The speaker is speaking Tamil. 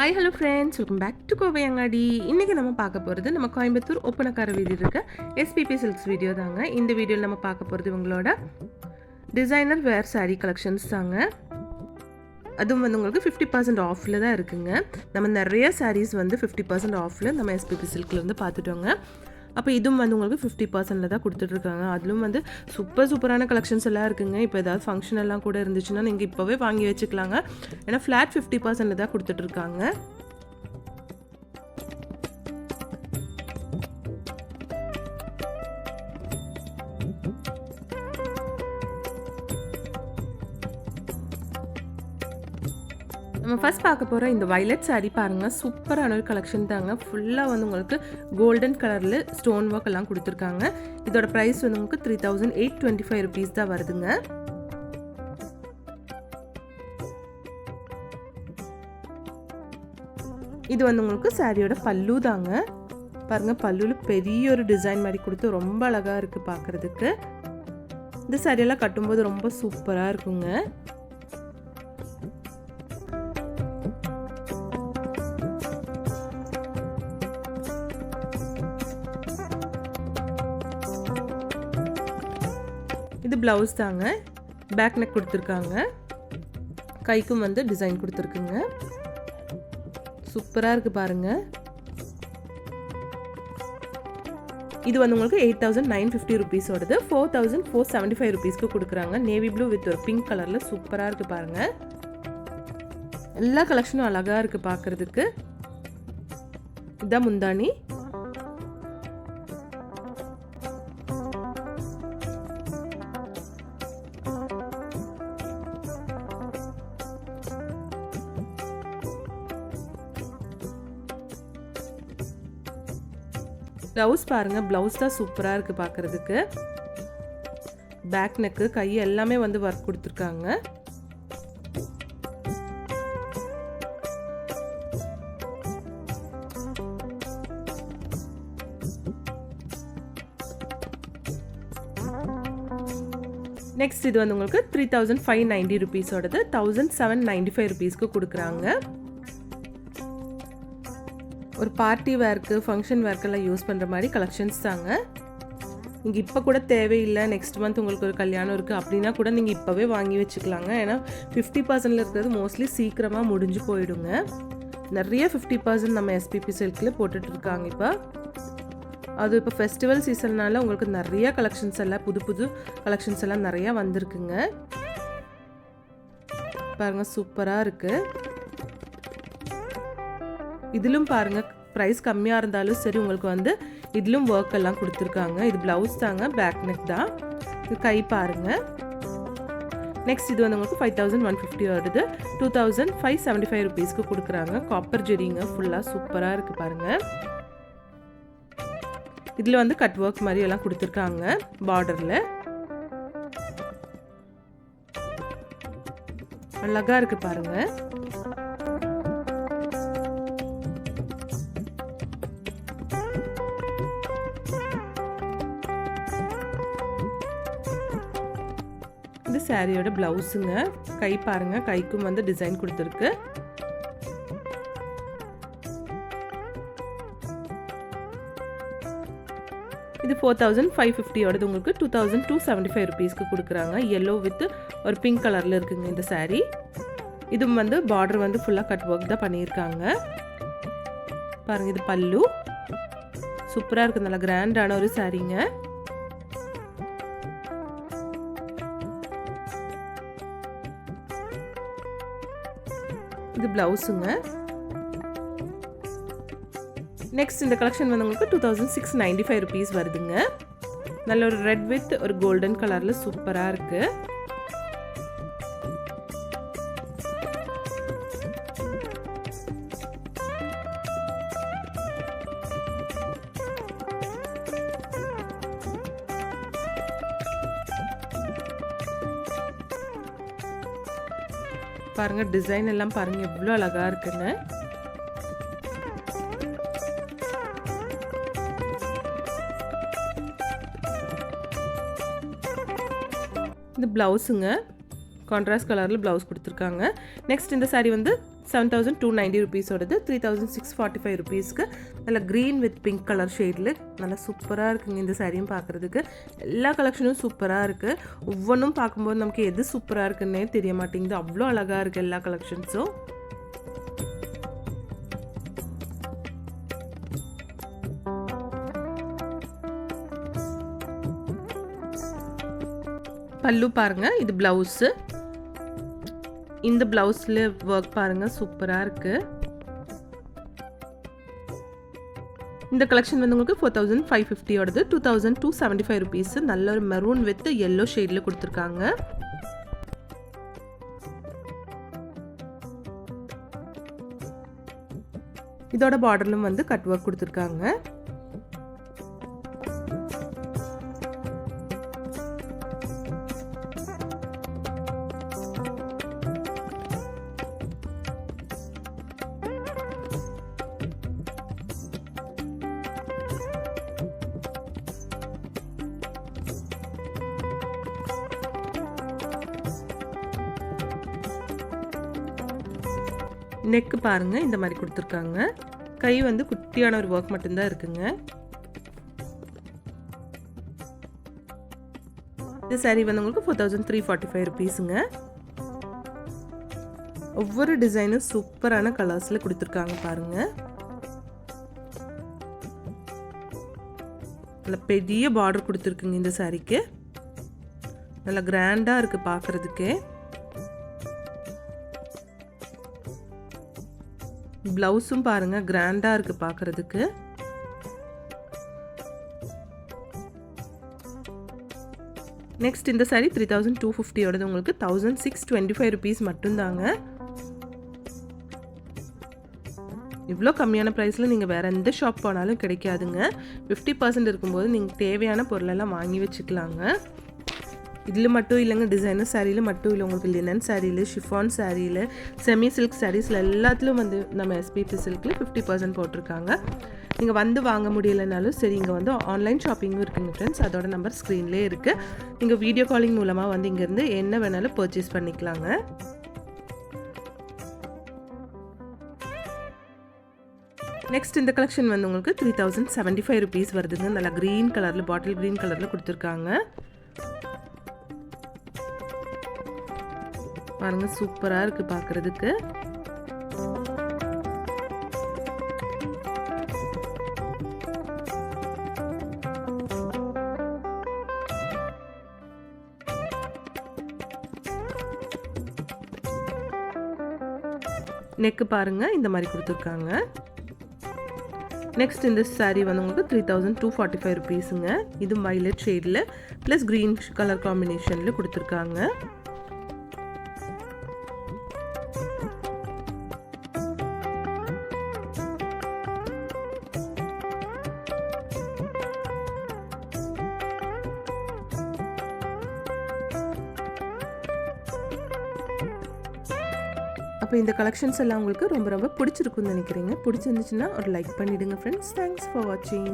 Hi hello friends welcome back to Kovai அங்காடி இன்றைக்கி நம்ம பார்க்க போகிறது நம்ம கோயம்புத்தூர் ஒப்பனக்கார வீதி இருக்க எஸ்பிபி சில்க்ஸ் வீடியோ தாங்க. இந்த வீடியோவில் நம்ம பார்க்க போகிறது இவங்களோட டிசைனர் வேர் சாரீ கலெக்ஷன்ஸ் தாங்க. அதுவும் வந்து உங்களுக்கு ஃபிஃப்டி பர்சன்ட் ஆஃபில் தான் இருக்குங்க. நம்ம நிறைய சாரீஸ் வந்து ஃபிஃப்டி பர்சன்ட் ஆஃபில் நம்ம எஸ்பிபி சில்கில் வந்து பார்த்துட்டோங்க. அப்போ இதுவும் வந்து உங்களுக்கு ஃபிஃப்டி பர்சன்டில் தான் கொடுத்துட்ருக்காங்க. அதிலும் வந்து சூப்பர் சூப்பரான கலெக்ஷன்ஸ் எல்லாம் இருக்குங்க. இப்போ ஏதாவது ஃபங்க்ஷன் எல்லாம் கூட இருந்துச்சுன்னா நீங்கள் இப்போவே வாங்கி வச்சுக்கலாங்க. ஏன்னா ஃப்ளாட் ஃபிஃப்டி பர்சன்டில் தான் கொடுத்துட்ருக்காங்க. நம்ம ஃபர்ஸ்ட் பார்க்க போகிற இந்த வயலட் saree பாருங்கள் சூப்பரான ஒரு கலெக்ஷன் தாங்க. ஃபுல்லாக வந்து உங்களுக்கு கோல்டன் கலரில் ஸ்டோன் ஒர்க் எல்லாம் கொடுத்துருக்காங்க. இதோட ப்ரைஸ் வந்து உங்களுக்கு three thousand eight twenty five rupees தான் வருதுங்க. இது வந்து உங்களுக்கு சாரியோட பல்லு தாங்க. பாருங்க பல்லுல பெரிய ஒரு டிசைன் மாதிரி கொடுத்து ரொம்ப அழகா இருக்கு பார்க்கறதுக்கு இந்த சாரியெல்லாம் கட்டும்போது ரொம்ப சூப்பராக இருக்குங்க. இது ப்ளவுஸ் தாங்க. பேக் நெக் கொடுத்துருக்காங்க. கைக்கும் வந்து டிசைன் கொடுத்துருக்குங்க. சூப்பராக இருக்குது பாருங்கள் இது வந்து உங்களுக்கு eight thousand nine fifty ருபீஸோடது four thousand four seventy five ருபீஸ்க்கு கொடுக்குறாங்க. நேவி ப்ளூ வித் ஒரு பிங்க் கலரில் சூப்பராக இருக்குது பாருங்கள் எல்லா கலெக்ஷனும் அழகாக இருக்குது பார்க்குறதுக்கு இதான் முந்தானி ப்ளவுஸ் பாருங்கள் ப்ளவுஸ் தான் சூப்பராக இருக்குது பார்க்குறதுக்கு பேக் நெக்கு கை எல்லாமே வந்து ஒர்க் கொடுத்துருக்காங்க. நெக்ஸ்ட் இது வந்து உங்களுக்கு த்ரீ தௌசண்ட் ஃபைவ் நைன்டி ருபீஸோடது தௌசண்ட் செவன் நைன்டி ஃபைவ் ருபீஸ்க்கு கொடுக்குறாங்க. ஒரு பார்ட்டி வேர்க்கு ஃபங்க்ஷன் வேர்க்கெல்லாம் யூஸ் பண்ணுற மாதிரி கலெக்ஷன்ஸ் தாங்க. நீங்கள் இப்போ கூட தேவையில்லை நெக்ஸ்ட் மந்த் உங்களுக்கு ஒரு கல்யாணம் இருக்குது அப்படின்னா கூட நீங்கள் இப்போவே வாங்கி வச்சுக்கலாங்க. ஏன்னா ஃபிஃப்டி பர்சன்டில் இருக்கிறது மோஸ்ட்லி சீக்கிரமாக முடிஞ்சு போயிடுங்க. நிறைய ஃபிஃப்டி பர்சன்ட் நம்ம எஸ்பிபி சில்கில் போட்டுட்ருக்காங்க இப்போ. அது இப்போ ஃபெஸ்டிவல் சீசன்னால உங்களுக்கு நிறைய கலெக்ஷன்ஸ் எல்லாம் புது புது கலெக்ஷன்ஸ் எல்லாம் நிறையா வந்திருக்குங்க. பாருங்கள் சூப்பராக இருக்குது இதிலும் பாருங்கள் ப்ரைஸ் கம்மியாக இருந்தாலும் சரி உங்களுக்கு வந்து இதிலும் ஒர்க் எல்லாம் கொடுத்துருக்காங்க. இது ப்ளவுஸ் தாங்க பேக் நெக் தான். இது கை பாருங்கள் நெக்ஸ்ட் இது வந்து உங்களுக்கு ஃபைவ் தௌசண்ட் ஒன் ஃபிஃப்டி வருது. Two thousand five seventy five ருபீஸ்க்கு கொடுக்குறாங்க. காப்பர் ஜெரிங்க ஃபுல்லாக சூப்பராக இருக்குது பாருங்கள் இதில் வந்து கட் ஒர்க் மாதிரி எல்லாம் கொடுத்துருக்காங்க பார்டரில் அழகாக இருக்குது பாருங்கள் சாரியோட பிளவுஸுங்க கை பாருங்க கைக்கும் வந்து டிசைன் கொடுத்துருக்கு. இது ஃபோர் தௌசண்ட் ஃபைவ் ஃபிஃப்டியோடது உங்களுக்கு two thousand two seventy five ருபீஸ்க்கு கொடுக்குறாங்க. எல்லோ வித் ஒரு பிங்க் கலரில் இருக்குங்க இந்த சாரீ இதுவும் வந்து பார்டர் வந்து ஃபுல்லாக கட் ஒர்க் தான் பண்ணியிருக்காங்க. பாருங்கள் இது பல்லு. சூப்பராக இருக்குது நல்லா கிராண்டான ஒரு சாரீங்க இது ப்ளவுஸுங்க. நெக்ஸ்ட் இந்த கலெக்ஷன் வந்து உங்களுக்கு two thousand six ninety five rupees வருதுங்க. நல்ல ஒரு ரெட் வித் ஒரு கோல்டன் கலரில் சூப்பராக இருக்குது பாருங்க டிசைன் எல்லாம் பாருங்க எவ்வளோ அழகா இருக்குன்னு. இது ப்ளவுஸுங்க கான்ட்ராஸ்ட் கலரில் ப்ளவுஸ் கொடுத்துருக்காங்க. நெக்ஸ்ட் இந்த சாரீ வந்து seven thousand two ninety ருபீஸோடது three thousand six forty five ருபீஸ்க்கு நல்ல க்ரீன் வித் பிங்க் கலர் ஷேடில் நல்லா சூப்பராக இருக்குங்க இந்த சாரியும் பார்க்குறதுக்கு. எல்லா கலெக்ஷனும் சூப்பராக இருக்குது ஒவ்வொன்றும் பார்க்கும்போது நமக்கு எது சூப்பராக இருக்குன்னே தெரிய மாட்டேங்குது. அவ்வளோ அழகாக இருக்குது எல்லா கலெக்ஷன்ஸும் பல்லு பாருங்க. இது ப்ளவுஸு இந்த ப்ளவுஸில் ஒர்க் பாருங்க சூப்பராக இருக்கு. இந்த கலெக்ஷன் வந்து உங்களுக்கு four thousand five ஃபிஃப்டியோடது two thousand two seventy five rupees நல்ல ஒரு மெரூன் வித் எல்லோ ஷேடில் கொடுத்துருக்காங்க. இதோட பார்டர்லும் வந்து கட் ஒர்க் கொடுத்துருக்காங்க. நெக்கு பாருங்க இந்த மாதிரி கொடுத்துருக்காங்க. கை வந்து குட்டியான ஒரு ஒர்க் மட்டும்தான் இருக்குங்க. இந்த சாரீ வந்து உங்களுக்கு four thousand three forty five ருபீஸுங்க ஒவ்வொரு டிசைனும் சூப்பரான கலர்ஸில் கொடுத்துருக்காங்க பாருங்கள் நல்ல பெரிய பார்டர் கொடுத்துருக்குங்க இந்த சாரீக்கு நல்லா கிராண்டாக இருக்குது பார்க்குறதுக்கே ப்ளவுஸும் பாருங்க கிராண்டாக இருக்கு பார்க்கறதுக்கு நெக்ஸ்ட் இந்த சாரீ த்ரீ தௌசண்ட் டூ ஃபிஃப்டியோடது உங்களுக்கு thousand six twenty five rupees மட்டும்தாங்க இவ்வளோ கம்மியான ப்ரைஸில் நீங்கள் வேறு எந்த ஷாப் போனாலும் கிடைக்காதுங்க. ஃபிஃப்டி பர்சன்ட் இருக்கும்போது நீங்கள் தேவையான பொருளெல்லாம் வாங்கி வச்சுக்கலாங்க. இதில் மட்டும் இல்லைங்க டிசைனர் சாரியில் மட்டும் இல்லை உங்களுக்கு லினன் சாரியில் ஷிஃபான் சாரியில் செமி சில்க் சாரீஸில் எல்லாத்துலேயும் வந்து நம்ம எஸ்பிபி சில்கில் ஃபிஃப்டி பர்சன்ட் போட்டிருக்காங்க. நீங்கள் வந்து வாங்க முடியலைனாலும் சரி இங்கே வந்து ஆன்லைன் ஷாப்பிங்கும் இருக்குங்க ஃப்ரெண்ட்ஸ் அதோட நம்பர் ஸ்க்ரீன்லேயே இருக்குது நீங்கள் வீடியோ காலிங் மூலமாக வந்து இங்கேருந்து என்ன வேணாலும் பர்ச்சேஸ் பண்ணிக்கலாங்க. நெக்ஸ்ட் இந்த கலெக்ஷன் வந்து உங்களுக்கு three thousand seventy five rupees வருதுங்க. நல்லா க்ரீன் கலரில் பாட்டில் க்ரீன் கலரில் கொடுத்துருக்காங்க. பாருங்க சூப்பராக இருக்கு பார்க்குறதுக்கு நெக்கு பாருங்க இந்த மாதிரி கொடுத்துருக்காங்க. நெக்ஸ்ட் இந்த சாரீ வந்து உங்களுக்கு three thousand two forty five ருபீஸுங்க இது வைலட் ஷேடில் ப்ளஸ் க்ரீன் கலர் காம்பினேஷனில் கொடுத்துருக்காங்க. அப்போ இந்த கலெக்ஷன்ஸ் எல்லாம் உங்களுக்கு ரொம்ப ரொம்ப பிடிச்சிருக்குன்னு நினைக்கிறீங்க. பிடிச்சிருந்துச்சுன்னா ஒரு லைக் பண்ணிவிடுங்க ஃப்ரெண்ட்ஸ் தேங்க்ஸ் ஃபார் வாட்சிங்